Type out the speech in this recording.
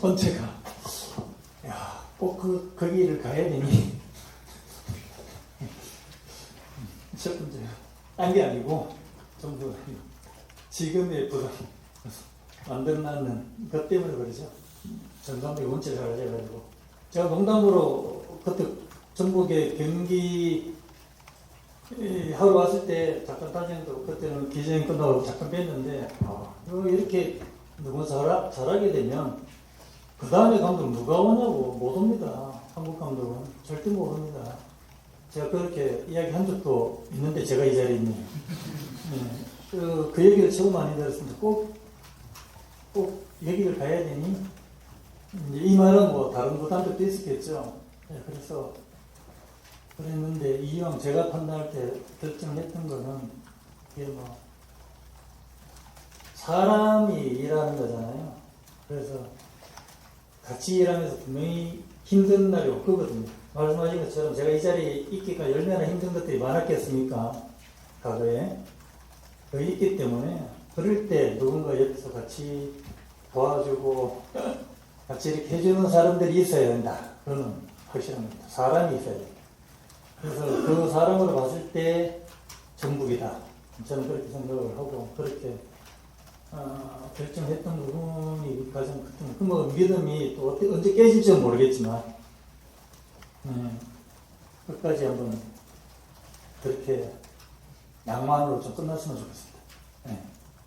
첫 번째가. 야, 꼭 그, 거기를 가야 되니. 첫 번째 딴게 아니고 전부 지금의 부담 만들어놨는 것 때문에 그러죠. 전담의 원칙을 가져가지고. 제가 농담으로 그때 전북의 경기 이, 하러 왔을 때 잠깐 따지는데 그때는 기자님 끝나고 잠깐 뵀는데 아, 이거 이렇게 너무 잘, 잘하게 되면 그 다음에 감독 누가 오냐고 못 옵니다. 한국 감독은 절대 못 옵니다. 제가 그렇게 이야기한 적도 있는데 제가 이 자리에 있네요. 네. 그, 그 얘기를 처음 많이 들었습니다. 꼭, 꼭 여기를 가야 되니? 이 말은 뭐 다른 부담도 있었겠죠. 네, 그래서 그랬는데 이왕 제가 판단할 때 결정했던 거는 이게 뭐 사람이 일하는 거잖아요. 그래서 같이 일하면서 분명히 힘든 날이 올 거거든요. 말씀하신 것처럼 제가 이 자리에 있기가 얼마나 힘든 것들이 많았겠습니까? 과거에. 그 있기 때문에 그럴 때 누군가 옆에서 같이 도와주고 같이 이렇게 해주는 사람들이 있어야 된다. 그거는 확실한 겁니다. 사람이 있어야 된다. 그래서 그 사람으로 봤을 때 정북이다. 저는 그렇게 생각을 하고 그렇게 어, 결정했던 부분이 가장 그뭐 믿음이 또 어때- 언제 깨질지는 모르겠지만 음, 끝까지 한번 그렇게 낭만으로 좀 끝났으면 좋겠습니다. 네.